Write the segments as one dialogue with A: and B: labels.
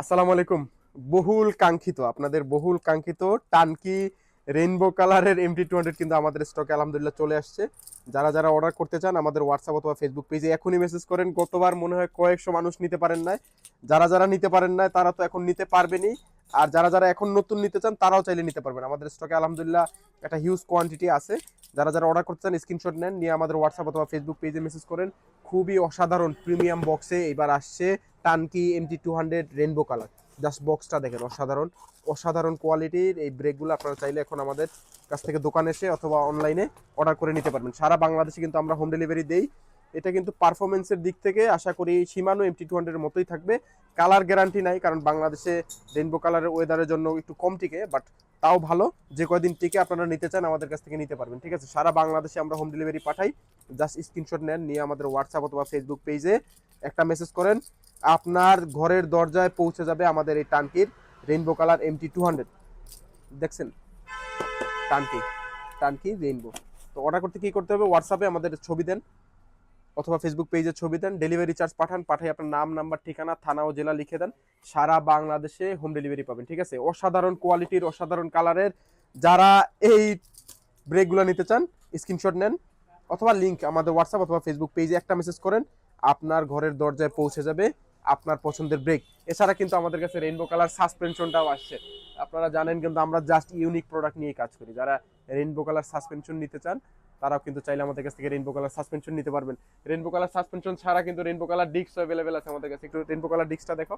A: আসসালামু আলাইকুম। বহুল কাঙ্ক্ষিত, আপনাদের বহুল কাঙ্ক্ষিত টানকি রেইনবো কালারের এমটি টু হান্ড্রেড কিন্তু আমাদের স্টকে আলহামদুলিল্লাহ চলে আসছে। যারা যারা অর্ডার করতে চান আমাদের হোয়াটসঅ্যাপ অথবা ফেসবুক পেজে এখনই মেসেজ করেন। গতবার মনে হয় কয়েকশো মানুষ নিতে পারেন নাই। যারা যারা নিতে পারেন নাই, তারা তো এখন নিতে পারবেনই। আর যারা যারা এখন নতুন নিতে চান, তারাও চাইলে নিতে পারবেন। আমাদের স্টকে আলহামদুলিল্লাহ একটা হিউজ কোয়ান্টিটি আছে। যারা যারা অর্ডার করতে চান স্ক্রিনশট নেন, নিয়ে আমাদের হোয়াটসঅ্যাপ অথবা ফেসবুক পেজে মেসেজ করেন। খুবই অসাধারণ প্রিমিয়াম বক্সে এবার আসছে টানকি MT two hundred rainbow colour just বক্সটা দেখেন, অসাধারণ। অসাধারণ কোয়ালিটির এই ব্রেকগুলো আপনারা চাইলে এখন আমাদের কাছ থেকে দোকানে এসে অথবা অনলাইনে অর্ডার করে নিতে পারবেন। সারা বাংলাদেশে কিন্তু আমরা হোম ডেলিভারি দেই। এটা কিন্তু পারফরমেন্সের দিক থেকে আশা করি সীমানো এমটি টু হান্ড্রেডের মতোই থাকবে। কালার গ্যারান্টি নাই, কারণ বাংলাদেশে রেনবো কালারের ওয়েদারের জন্য একটু কম টিকে বাট তাও ভালো। যে কয়দিন টিকে আপনারা নিতে চান, আমাদের কাছ থেকে নিতে পারবেন, ঠিক আছে? সারা বাংলাদেশে আমরা হোম ডেলিভারি পাঠাই। জাস্ট স্ক্রিনশট নেন, নিয়ে আমাদের হোয়াটসঅ্যাপ অথবা ফেসবুক পেজে একটা মেসেজ করেন। আপনার ঘরের দরজায় পৌঁছে যাবে আমাদের এই টানকির rainbow colour MT two hundred দেখছেন? টানকি টানকি রেইনবো তো অর্ডার করতে কী করতে হবে? হোয়াটসঅ্যাপে আমাদের ছবি দেন। অথবা ফেসবুক পেজে ছবি দেন ডেলিভারি চার্জ পাঠান পাঠিয়ে আপনার নাম নাম্বার ঠিকানা, থানা ও জেলা লিখে দেন। সারা বাংলাদেশে হোম ডেলিভারি পাবেন, ঠিক আছে? অসাধারণ কোয়ালিটির অসাধারণ কালারের যারা এই ব্রেকগুলো নিতে চান স্ক্রিনশট নেন, অথবা লিঙ্ক আমাদের হোয়াটসঅ্যাপ অথবা ফেসবুক পেজে একটা মেসেজ করেন, আপনার ঘরের দরজায় পৌঁছে যাবে আপনার পছন্দের ব্রেক এছাড়া কিন্তু আমাদের কাছে রেইনবো কালার সাসপেনশনটাও আসছে। আপনারা জানেন কিন্তু আমরা জাস্ট ইউনিক প্রোডাক্ট নিয়ে কাজ করি। যারা রেইনবো কালার সাসপেনশন নিতে চান তারাও কিন্তু চাইলে আমাদের কাছ থেকে রেনবো কালার সাসপেনশন নিতে পারবেন। রেনবো কালার সাসপেনশন ছাড়া কিন্তু রেনবো কালার ডিস্ক অ্যাভেলেবেল আছে আমাদের কাছে। একটু রেনবো কালার ডিস্কটা দেখো।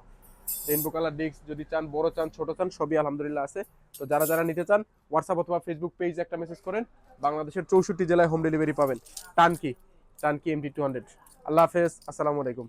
A: রেইনবো কালার ডিস্ক যদি চান, বড় চান, ছোট চান, সবই আলহামদুলিল্লাহ আছে। তো যারা যারা নিতে চান হোয়াটসঅ্যাপ অথবা ফেসবুক পেজে একটা মেসেজ করেন, বাংলাদেশের চৌষট্টি জেলায় হোম ডেলিভারি পাবেন। টানকি টানকি এমডি টু হান্ড্রেড আল্লাহ হাফেজ, আসসালামু আলাইকুম।